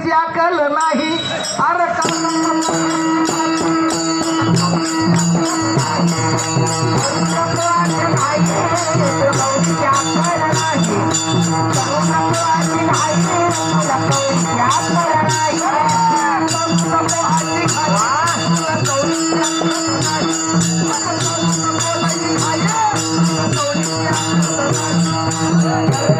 कवडीची अकल नाही. अरे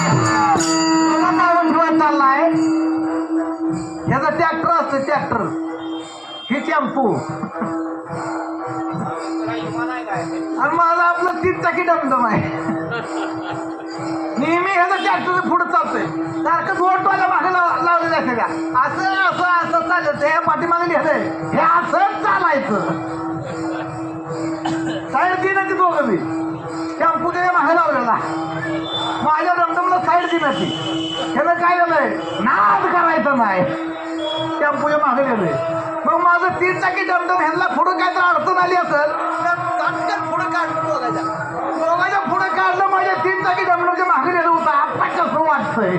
तुला काय म्हणतो चाललाय ह्याचा ट्रॅक्टर असतो ट्रॅक्टर ही टेम्पो आणि माझा आपलं तीन चाकी डमडम आहे नेहमी ह्याचा ट्रॅक्टर पुढे चालतोय सारखं जोडवायला मागे लाव- लावलेलं असते का असं असं असं चालत हे पाठीमागे लिहिलंय. हे असंच चालायचं. साईड दिलं ती दोघं मी टेम्पो त्याच्यामागे लावलेला माझ्या डमडमला साईड दिलं ती. त्यानं काय झालंय नाद करायचं नाही. टेम्पोच्या मागे गेलोय. मग माझं तीन चाकी डमडम ह्यांना पुढं काय तर अडचण आली असेल तर चटकन पुढं काढलं दोघाच्या दोघाच्या पुढं काढलं माझ्या तीन चाकी डमडमच्या मागे गेलं होतं. आता कसं वाटतंय.